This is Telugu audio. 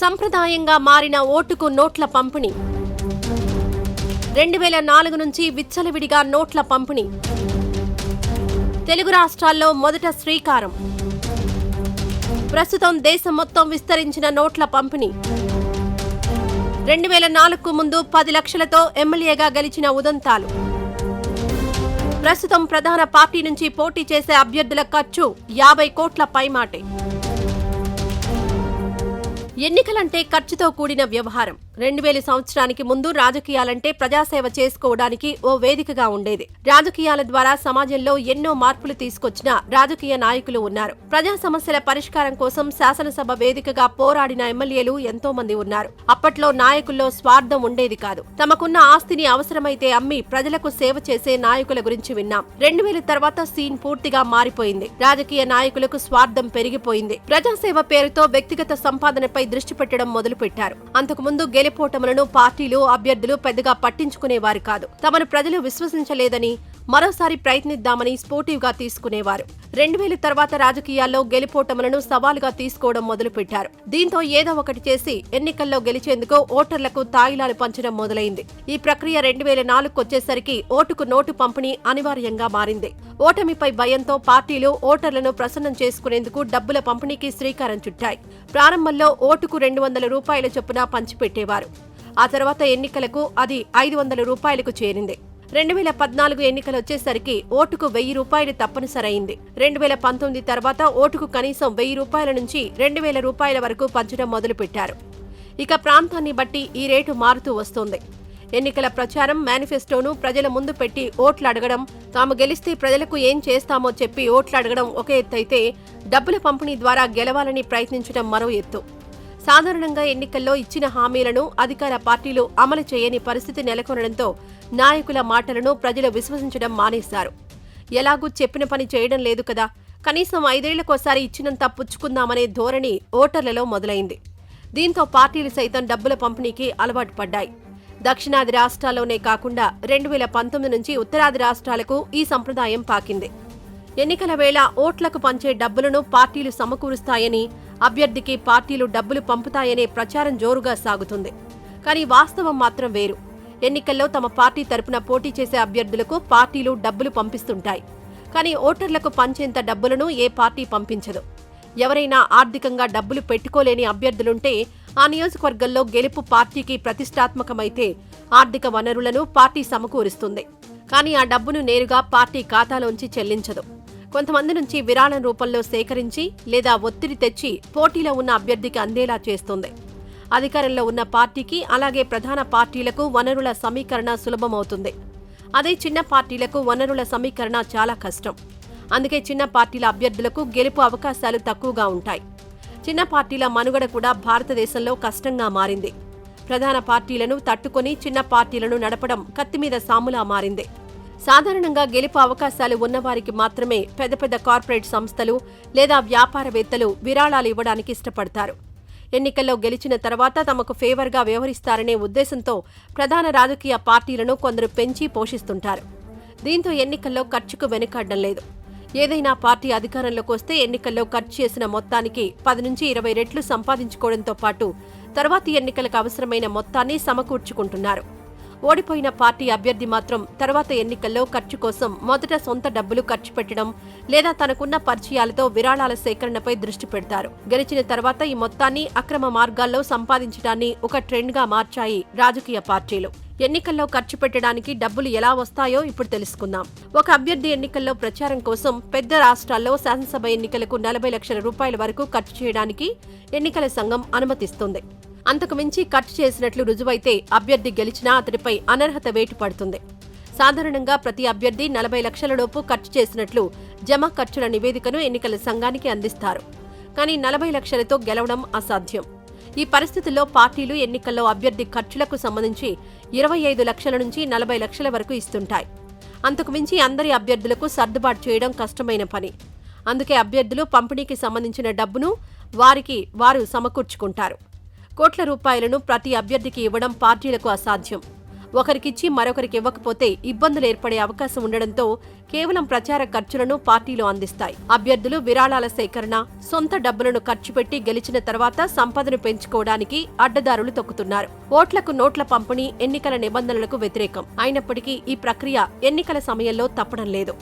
సంప్రదాయంగా మారిన ఓటుకు నోట్ల పంపిణీ. రెండు వేల నాలుగు నుంచి విచ్చలవిడిగా నోట్ల పంపిణీ. తెలుగు రాష్ట్రాల్లో మొదట శ్రీకారం. ప్రస్తుతం దేశం మొత్తం విస్తరించిన నోట్ల పంపిణీ. రెండు వేల నాలుగుకు ముందు పది లక్షలతో ఎమ్మెల్యేగా గెలిచిన ఉదంతాలు. ప్రస్తుతం ప్రధాన పార్టీ నుంచి పోటీ చేసే అభ్యర్థుల ఖర్చు యాభై కోట్ల పైమాటే. ఎన్నికలంటే ఖర్చుతో కూడిన వ్యవహారం. రెండు వేల సంవత్సరానికి ముందు రాజకీయాలంటే ప్రజాసేవ చేసుకోవడానికి ఓ వేదికగా ఉండేది. రాజకీయాల ద్వారా సమాజంలో ఎన్నో మార్పులు తీసుకొచ్చిన రాజకీయ నాయకులు ఉన్నారు. ప్రజా సమస్యల పరిష్కారం కోసం శాసనసభ వేదికగా పోరాడిన ఎమ్మెల్యేలు ఎంతో మంది ఉన్నారు. అప్పట్లో నాయకుల్లో స్వార్థం ఉండేది కాదు. తమకున్న ఆస్తిని అవసరమైతే అమ్మి ప్రజలకు సేవ చేసే నాయకుల గురించి విన్నాం. రెండు వేల తర్వాత సీన్ పూర్తిగా మారిపోయింది. రాజకీయ నాయకులకు స్వార్థం పెరిగిపోయింది. ప్రజాసేవ పేరుతో వ్యక్తిగత సంపాదనపై దృష్టి పెట్టడం మొదలుపెట్టారు. అంతకుముందు గెలిపోటములను పార్టీలు అభ్యర్థులు పెద్దగా పట్టించుకునేవారు కాదు. తమను ప్రజలు విశ్వసించలేదని మరోసారి ప్రయత్నిద్దామని స్పోర్టివ్గా తీసుకునేవారు. రెండు వేల తర్వాత రాజకీయాల్లో గెలిపోటములను సవాలుగా తీసుకోవడం మొదలుపెట్టారు. దీంతో ఏదో ఒకటి చేసి ఎన్నికల్లో గెలిచేందుకు ఓటర్లకు తాయిలాలు పంచడం మొదలైంది. ఈ ప్రక్రియ రెండు వేల నాలుగుకు వచ్చేసరికి ఓటుకు నోటు పంపిణీ అనివార్యంగా మారింది. ఓటమిపై భయంతో పార్టీలు ఓటర్లను ప్రసన్నం చేసుకునేందుకు డబ్బుల పంపిణీకి శ్రీకారం చుట్టాయి. ప్రారంభంలో ఓటుకు రెండు వందల రూపాయల చొప్పున పంచిపెట్టేవారు. ఆ తర్వాత ఎన్నికలకు అది ఐదు వందల రూపాయలకు చేరింది. రెండు వేల పద్నాలుగు ఎన్నికలు వచ్చేసరికి ఓటుకు వెయ్యి రూపాయలు తప్పనిసరైంది. రెండు వేల పంతొమ్మిది తర్వాత ఓటుకు కనీసం వెయ్యి రూపాయల నుంచి రెండు వేల రూపాయల వరకు పంచడం మొదలుపెట్టారు. ఇక ప్రాంతాన్ని బట్టి ఈ రేటు మారుతూ వస్తోంది. ఎన్నికల ప్రచారం మేనిఫెస్టోను ప్రజల ముందు పెట్టి ఓట్లు అడగడం తాము గెలిస్తే ప్రజలకు ఏం చేస్తామో చెప్పి ఓట్లు అడగడం ఒక ఎత్తైతే డబ్బుల పంపిణీ ద్వారా గెలవాలని ప్రయత్నించడం మరో ఎత్తు. సాధారణంగా ఎన్నికల్లో ఇచ్చిన హామీలను అధికార పార్టీలు అమలు చేయని పరిస్థితి నెలకొనడంతో నాయకుల మాటలను ప్రజలు విశ్వసించడం మానేశారు. ఎలాగూ చెప్పిన పని చేయడం లేదు కదా. కనీసం ఐదేళ్ళకోసారి ఇచ్చినంత పుచ్చుకుందామనే ధోరణి ఓటర్లలో మొదలైంది. దీంతో పార్టీలు సైతం డబ్బుల పంపిణీకి అలవాటు పడ్డాయి. దక్షిణాది రాష్ట్రాల్లోనే కాకుండా రెండు వేల పంతొమ్మిది నుంచి ఉత్తరాది రాష్ట్రాలకు ఈ సంప్రదాయం పాకింది. ఎన్నికల వేళ ఓట్లకు పంచే డబ్బులను పార్టీలు సమకూరుస్తాయని అభ్యర్థికి పార్టీలు డబ్బులు పంపుతాయనే ప్రచారం జోరుగా సాగుతుంది. కానీ వాస్తవం మాత్రం వేరు. ఎన్నికల్లో తమ పార్టీ తరపున పోటీ చేసే అభ్యర్థులకు పార్టీలు డబ్బులు పంపిస్తుంటాయి. కానీ ఓటర్లకు పంచేంత డబ్బులను ఏ పార్టీ పంపించదు. ఎవరైనా ఆర్థికంగా డబ్బులు పెట్టుకోలేని అభ్యర్థులుంటే ఆ నియోజకవర్గంలో గెలుపు పార్టీకి ప్రతిష్టాత్మకమైతే ఆర్థిక వనరులను పార్టీ సమకూరుస్తుంది. కానీ ఆ డబ్బును నేరుగా పార్టీ ఖాతాలోంచి చెల్లించదు. కొంతమంది నుంచి విరాళం రూపంలో సేకరించి లేదా ఒత్తిడి తెచ్చి పోటీలో ఉన్న అభ్యర్థికి అందేలా చేస్తుంది. అధికారంలో ఉన్న పార్టీకి అలాగే ప్రధాన పార్టీలకు వనరుల సమీకరణ సులభమవుతుంది. అదే చిన్న పార్టీలకు వనరుల సమీకరణ చాలా కష్టం. అందుకే చిన్న పార్టీల అభ్యర్థులకు గెలుపు అవకాశాలు తక్కువగా ఉంటాయి. చిన్న పార్టీల మనుగడ కూడా భారతదేశంలో కష్టంగా మారింది. ప్రధాన పార్టీలను తట్టుకొని చిన్న పార్టీలను నడపడం కత్తిమీద సాములా మారింది. సాధారణంగా గెలుపు అవకాశాలు ఉన్నవారికి మాత్రమే పెద్ద పెద్ద కార్పొరేట్ సంస్థలు లేదా వ్యాపారవేత్తలు విరాళాలు ఇవ్వడానికి ఇష్టపడతారు. ఎన్నికల్లో గెలిచిన తర్వాత తమకు ఫేవర్గా వ్యవహరిస్తారనే ఉద్దేశంతో ప్రధాన రాజకీయ పార్టీలను కొందరు పెంచి పోషిస్తుంటారు. దీంతో ఎన్నికల్లో ఖర్చుకు వెనుకాడడం లేదు. ఏదైనా పార్టీ అధికారంలోకి వస్తే ఎన్నికల్లో ఖర్చు చేసిన మొత్తానికి పది నుంచి ఇరవై రెట్లు సంపాదించుకోవడంతో పాటు తర్వాతి ఎన్నికలకు అవసరమైన మొత్తాన్ని సమకూర్చుకుంటున్నారు. ఓడిపోయిన పార్టీ అభ్యర్థి మాత్రం తర్వాత ఎన్నికల్లో ఖర్చు కోసం మొదట సొంత డబ్బులు ఖర్చు పెట్టడం లేదా తనకున్న పరిచయాలతో విరాళాల సేకరణపై దృష్టి పెడతారు. గెలిచిన తర్వాత ఈ మొత్తాన్ని అక్రమ మార్గాల్లో సంపాదించడాన్ని ఒక ట్రెండ్గా మార్చాయి రాజకీయ పార్టీలు. ఎన్నికల్లో ఖర్చు పెట్టడానికి డబ్బులు ఎలా వస్తాయో ఇప్పుడు తెలుసుకుందాం. ఒక అభ్యర్థి ఎన్నికల్లో ప్రచారం కోసం పెద్ద రాష్ట్రాల్లో శాసనసభ ఎన్నికలకు నలభై లక్షల రూపాయల వరకు ఖర్చు చేయడానికి ఎన్నికల సంఘం అనుమతిస్తుంది. అంతకు మించి ఖర్చు చేసినట్లు రుజువైతే అభ్యర్థి గెలిచినా అతడిపై అనర్హత వేటు పడుతుంది సాధారణంగా ప్రతి అభ్యర్థి నలభై లక్షలలోపు ఖర్చు చేసినట్లు జమ ఖర్చుల నివేదికను ఎన్నికల సంఘానికి అందిస్తారు. కానీ నలభై లక్షలతో గెలవడం అసాధ్యం. ఈ పరిస్థితుల్లో పార్టీలు ఎన్నికల్లో అభ్యర్థి ఖర్చులకు సంబంధించి ఇరవై ఐదు లక్షల నుంచి నలభై లక్షల వరకు ఇస్తుంటాయి. అంతకుమించి అందరి అభ్యర్థులకు సర్దుబాటు చేయడం కష్టమైన పని. అందుకే అభ్యర్థులు పంపిణీకి సంబంధించిన డబ్బును వారికి వారు సమకూర్చుకుంటారు. కోట్ల రూపాయలను ప్రతి అభ్యర్థికి ఇవ్వడం పార్టీలకు అసాధ్యం. ఒకరికిచ్చి మరొకరికి ఇవ్వకపోతే ఇబ్బందులు ఏర్పడే అవకాశం ఉండడంతో కేవలం ప్రచార ఖర్చులను పార్టీలు అందిస్తాయి. అభ్యర్థులు విరాళాల సేకరణ సొంత డబ్బులను ఖర్చు పెట్టి గెలిచిన తర్వాత సంపదను పెంచుకోవడానికి అడ్డదారులు తొక్కుతున్నారు. ఓట్లకు నోట్ల పంపిణీ ఎన్నికల నిబంధనలకు వ్యతిరేకం. అయినప్పటికీ ఈ ప్రక్రియ ఎన్నికల సమయంలో తప్పడం లేదు.